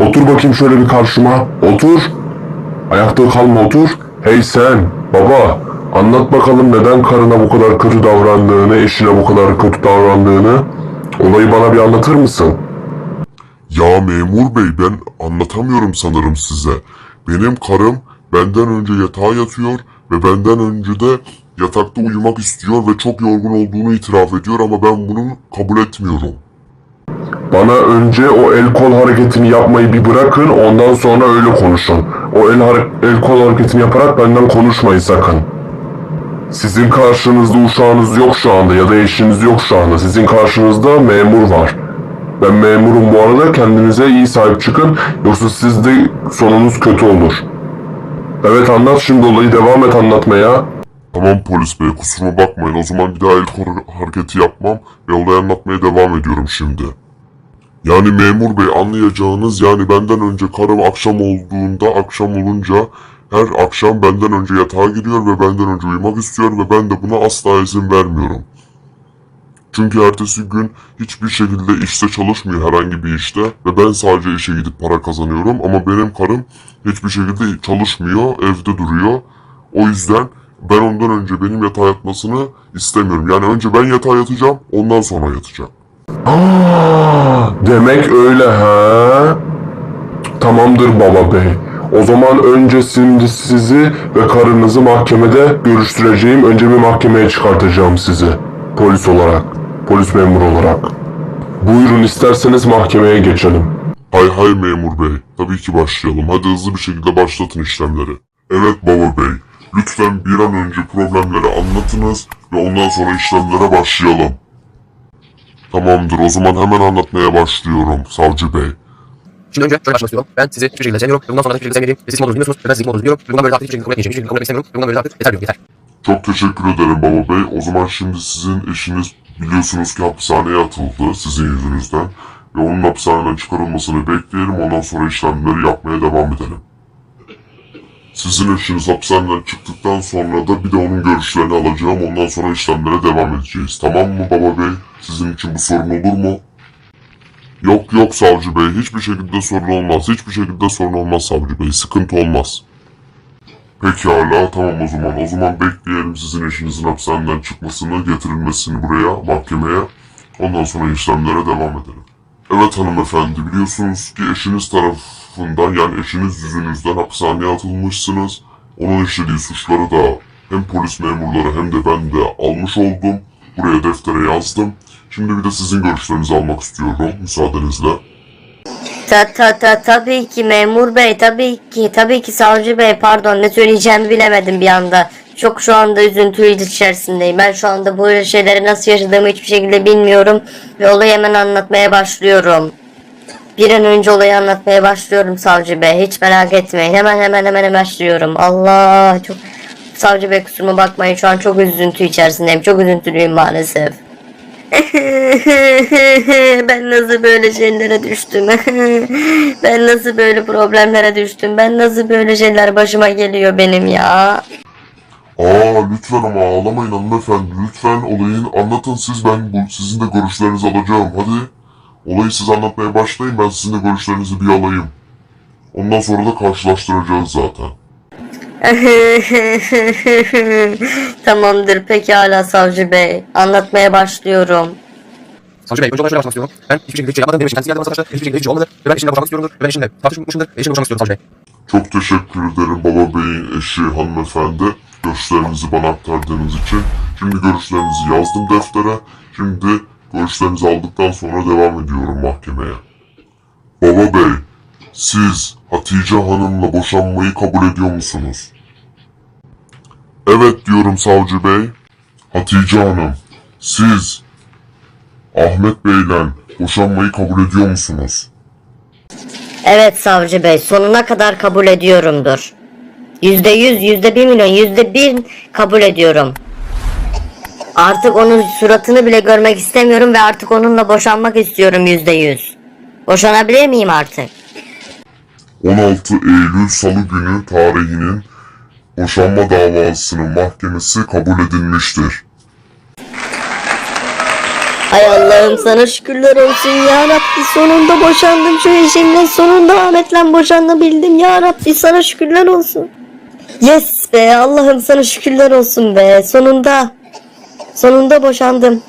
Otur bakayım şöyle bir karşıma. Otur. Ayakta kalma otur. Hey sen baba anlat bakalım neden karına bu kadar kötü davrandığını, eşine bu kadar kötü davrandığını. Olayı bana bir anlatır mısın? Ya memur bey ben anlatamıyorum sanırım size. Benim karım benden önce yatağa yatıyor ve benden önce de yatakta uyumak istiyor ve çok yorgun olduğunu itiraf ediyor ama ben bunu kabul etmiyorum. Bana önce o el kol hareketini yapmayı bir bırakın ondan sonra öyle konuşun. O el, el kol hareketini yaparak benden konuşmayın sakın. Sizin karşınızda uşağınız yok şu anda ya da eşiniz yok şu anda. Sizin karşınızda memur var. Ben memurum bu arada kendinize iyi sahip çıkın yoksa sizde sonunuz kötü olur. Evet anlat şimdi olayı devam et anlatmaya. Tamam polis bey kusuruma bakmayın o zaman bir daha el hareketi yapmam ve olayı anlatmaya devam ediyorum şimdi. Yani memur bey anlayacağınız yani benden önce karım akşam olduğunda akşam olunca her akşam benden önce yatağa giriyor ve benden önce uyumak istiyor ve ben de buna asla izin vermiyorum. Çünkü ertesi gün hiçbir şekilde işte çalışmıyor herhangi bir işte ve ben sadece işe gidip para kazanıyorum ama benim karım hiçbir şekilde çalışmıyor, evde duruyor. O yüzden ben ondan önce benim yatağa yatmasını istemiyorum. Yani önce ben yatağa yatacağım, ondan sonra yatacak. Aa, demek öyle ha? Tamamdır baba bey. O zaman önce şimdi sizi ve karınızı mahkemede görüştüreceğim. Önce bir mahkemeye çıkartacağım sizi. Polis olarak. Polis memuru olarak. Buyurun isterseniz mahkemeye geçelim. Hay hay memur bey, tabii ki başlayalım. Hadi hızlı bir şekilde başlatın işlemleri. Evet baba bey, lütfen bir an önce problemleri anlatınız ve ondan sonra işlemlere başlayalım. Tamamdır, o zaman hemen anlatmaya başlıyorum savcı bey. Şimdi önce şöyle başlamak istiyorum. Ben sizi hiçbir şekilde sevmiyorum. Ve bundan sonra da hiçbir şekilde sevmediğim ve siz modunu bilmiyorsunuz. Ve ben sizin modunuzu biliyorum. Ve bundan böyle de artık hiçbir şekilde kabul etmeyeceğim. Hiçbir şekilde kabul etmek istemiyorum. Ve bundan böyle de artık yeter diyorum. Yeter. Çok teşekkür ederim baba bey. O zaman şimdi sizin eşiniz biliyorsunuz ki hapishaneye atıldı sizin yüzünüzden. Ve onun hapishaneden çıkarılmasını bekleyelim. Ondan sonra işlemleri yapmaya devam edelim. Sizin eşiniz hapishaneden çıktıktan sonra da bir de onun görüşlerini alacağım. Ondan sonra işlemlere devam edeceğiz. Tamam mı baba bey? Sizin için bu sorun olur mu? Yok yok savcı bey. Hiçbir şekilde sorun olmaz. Hiçbir şekilde sorun olmaz savcı bey. Sıkıntı olmaz. Pekala tamam o zaman. O zaman bekleyelim sizin eşinizin hapishaneden çıkmasını, getirilmesini buraya, mahkemeye. Ondan sonra işlemlere devam edelim. Evet hanımefendi biliyorsunuz ki eşiniz tarafından yani eşiniz yüzünüzden hapishaneye atılmışsınız. Onun işlediği suçları da hem polis memurları hem de ben de almış oldum. Buraya deftere yazdım. Şimdi bir de sizin görüşlerinizi almak istiyorum müsaadenizle. Ta ta ta tabii ki memur bey tabii ki tabii ki savcı bey pardon ne söyleyeceğimi bilemedim bir anda. Çok şu anda üzüntü içerisindeyim. Ben şu anda böyle şeyleri nasıl yaşadığımı hiçbir şekilde bilmiyorum ve olayı hemen anlatmaya başlıyorum. Bir an önce olayı anlatmaya başlıyorum savcı bey. Hiç merak etmeyin. Hemen hemen hemen başlıyorum. Allah çok savcı bey kusuruma bakmayın şu an çok üzüntü içerisindeyim. Çok üzüntülüyüm maalesef. ben nasıl böyle şeylere düştüm? ben nasıl böyle problemlere düştüm? Ben nasıl böyle şeyler başıma geliyor benim ya? Aa lütfen ama ağlamayın hanımefendi. Lütfen olayın anlatın siz ben bu, sizin de görüşlerinizi alacağım. Hadi olayı siz anlatmaya başlayın ben sizin de görüşlerinizi bir alayım. Ondan sonra da karşılaştıracağız zaten. Tamamdır pekala savcı bey. Anlatmaya başlıyorum. Savcı Bey önce olaya şöyle başlamak istiyorum. Ben hiçbir şekilde hiç şey yapmadım. İçin kendisi geldi bana savaşta. Hiçbir şekilde hiç şey olmadı. Ve ben eşimle boşanmak istiyorumdur. Ve ben eşimle tartışmışımdır. Ve eşimle boşanmak istiyorum Savcı Bey. Çok teşekkür ederim baba beyin eşi hanımefendi. Görüşlerinizi bana aktardığınız için. Şimdi görüşlerinizi yazdım deftere. Şimdi görüşlerinizi aldıktan sonra devam ediyorum mahkemeye. Baba bey, siz Hatice Hanım'la boşanmayı kabul ediyor musunuz? Evet diyorum savcı bey. Hatice Hanım, siz Ahmet Bey'le boşanmayı kabul ediyor musunuz? Evet savcı bey sonuna kadar kabul ediyorumdur. Yüzde yüz, yüzde bir milyon, yüzde bin kabul ediyorum. Artık onun suratını bile görmek istemiyorum ve artık onunla boşanmak istiyorum yüzde yüz. Boşanabilir miyim artık? 16 Eylül Salı günü tarihinin boşanma davasının mahkemesi kabul edilmiştir. Hay Allah'ım sana şükürler olsun ya Rabbi sonunda boşandım şu eşimle sonunda Ahmet'le boşanabildim ya Rabbi sana şükürler olsun. Yes be Allah'ım sana şükürler olsun be sonunda sonunda boşandım.